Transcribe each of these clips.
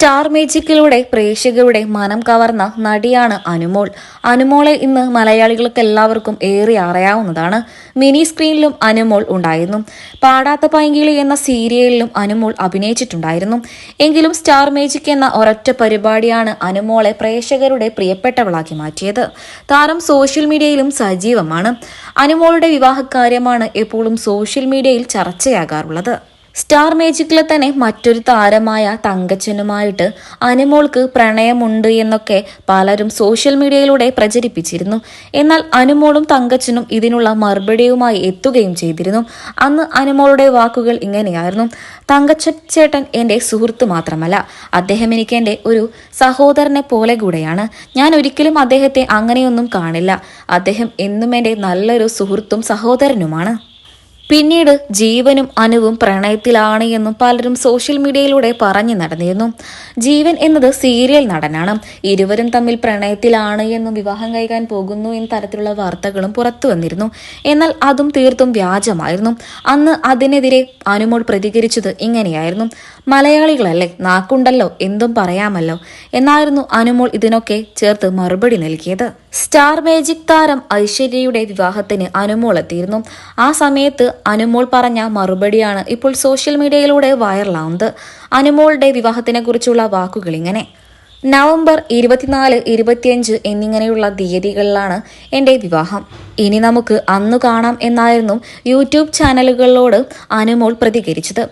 Star മേജിക്കിലൂടെ പ്രേക്ഷകരുടെ മനം കവർന്ന നടിയാണ് അനുമോൾ. അനുമോളെ ഇന്ന് മലയാളികൾക്ക് എല്ലാവർക്കും ഏറെ അറിയാവുന്നതാണ്. മിനി സ്ക്രീനിലും അനുമോൾ ഉണ്ടായിരുന്നു. പാടാത്ത പൈങ്കിളി എന്ന സീരിയലിലും അനുമോൾ അഭിനയിച്ചിട്ടുണ്ടായിരുന്നു. എങ്കിലും സ്റ്റാർ മേജിക് എന്ന ഒരൊറ്റ പരിപാടിയാണ് അനുമോളെ പ്രേക്ഷകരുടെ പ്രിയപ്പെട്ടവളാക്കി മാറ്റിയത്. താരം സോഷ്യൽ മീഡിയയിലും സജീവമാണ്. അനുമോളുടെ വിവാഹകാര്യമാണ് എപ്പോഴും സോഷ്യൽ മീഡിയയിൽ ചർച്ചയാകാറുള്ളത്. സ്റ്റാർ മേജിക്കിലെ തന്നെ മറ്റൊരു താരമായ തങ്കച്ചനുമായിട്ട് അനുമോൾക്ക് പ്രണയമുണ്ട് എന്നൊക്കെ പലരും സോഷ്യൽ മീഡിയയിലൂടെ പ്രചരിപ്പിച്ചിരുന്നു. എന്നാൽ അനുമോളും തങ്കച്ചനും ഇതിനുള്ള മറുപടിയുമായി എത്തുകയും ചെയ്തിരുന്നു. അന്ന് അനുമോളുടെ വാക്കുകൾ ഇങ്ങനെയായിരുന്നു. തങ്കച്ചൻ ചേട്ടൻ എന്റെ സുഹൃത്ത് മാത്രമല്ല അദ്ദേഹം എനിക്ക് എന്റെ ഒരു സഹോദരനെ പോലെ കൂടെയാണ്. ഞാൻ ഒരിക്കലും അദ്ദേഹത്തെ അങ്ങനെയൊന്നും കാണില്ല. അദ്ദേഹം എന്നും എന്റെ നല്ലൊരു സുഹൃത്തും സഹോദരനുമാണ്. പിന്നീട് ജീവനും അനുവും പ്രണയത്തിലാണ് എന്നും പലരും സോഷ്യൽ മീഡിയയിലൂടെ പറഞ്ഞു നടന്നിരുന്നു. ജീവൻ എന്നത് സീരിയൽ നടനാണ്. ഇരുവരും തമ്മിൽ പ്രണയത്തിലാണ് എന്നും വിവാഹം കഴിക്കാൻ പോകുന്നു എന്ന തരത്തിലുള്ള വാർത്തകളും പുറത്തു വന്നിരുന്നു. എന്നാൽ അതും തീർത്തും വ്യാജമായിരുന്നു. അന്ന് അതിനെതിരെ അനുമോൾ പ്രതികരിച്ചത് ഇങ്ങനെയായിരുന്നു. മലയാളികളല്ലേ നാക്കുണ്ടല്ലോ എന്തും പറയാമല്ലോ. എന്നായിരുന്നു അനുമോൾ ഇതിനൊക്കെ ചേർത്ത് മറുപടി നൽകിയത്. സ്റ്റാർ മാജിക് താരം ഐശ്വര്യയുടെ വിവാഹത്തിന് അനുമോൾ എത്തിയിരുന്നു. ആ സമയത്ത് അനുമോൾ പറഞ്ഞ മറുപടിയാണ് ഇപ്പോൾ സോഷ്യൽ മീഡിയയിലൂടെ വൈറലാവുന്നത്. അനുമോളുടെ വിവാഹത്തിനെ കുറിച്ചുള്ള വാക്കുകൾ ഇങ്ങനെ. നവംബർ ഇരുപത്തിനാല് ഇരുപത്തിയഞ്ച് എന്നിങ്ങനെയുള്ള തീയതികളിലാണ് എന്റെ വിവാഹം. ഇനി നമുക്ക് അന്നു കാണാം എന്നായിരുന്നു യൂട്യൂബ് ചാനലുകളോട് അനുമോൾ പ്രതികരിച്ചത്.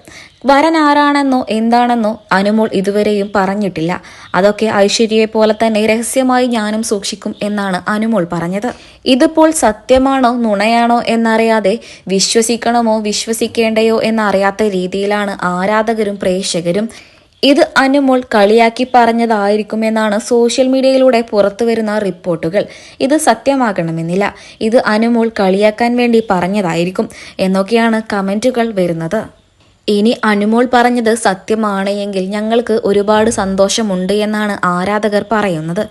വരൻ ആരാണെന്നോ എന്താണെന്നോ അനുമോൾ ഇതുവരെയും പറഞ്ഞിട്ടില്ല. അതൊക്കെ ഐശ്വര്യയെ പോലെ തന്നെ രഹസ്യമായി ഞാനും സൂക്ഷിക്കും എന്നാണ് അനുമോൾ പറഞ്ഞത്. ഇതിപ്പോൾ സത്യമാണോ നുണയാണോ എന്നറിയാതെ വിശ്വസിക്കണമോ വിശ്വസിക്കേണ്ടയോ എന്നറിയാത്ത രീതിയിലാണ് ആരാധകരും പ്രേക്ഷകരും ഇത് അനുമോൾ കളിയാക്കി പറഞ്ഞതായിരിക്കുമെന്നാണ് സോഷ്യൽ മീഡിയയിലൂടെ പുറത്തുവരുന്ന റിപ്പോർട്ടുകൾ. ഇത് സത്യമാകണമെന്നില്ല. ഇത് അനുമോൾ കളിയാക്കാൻ വേണ്ടി പറഞ്ഞതായിരിക്കും എന്നൊക്കെയാണ് കമന്റുകൾ വരുന്നത്. ഇനി അനുമോൾ പറഞ്ഞത് സത്യമാണ് എങ്കിൽ ഞങ്ങൾക്ക് ഒരുപാട് സന്തോഷമുണ്ട് എന്നാണ് ആരാധകർ പറയുന്നത്.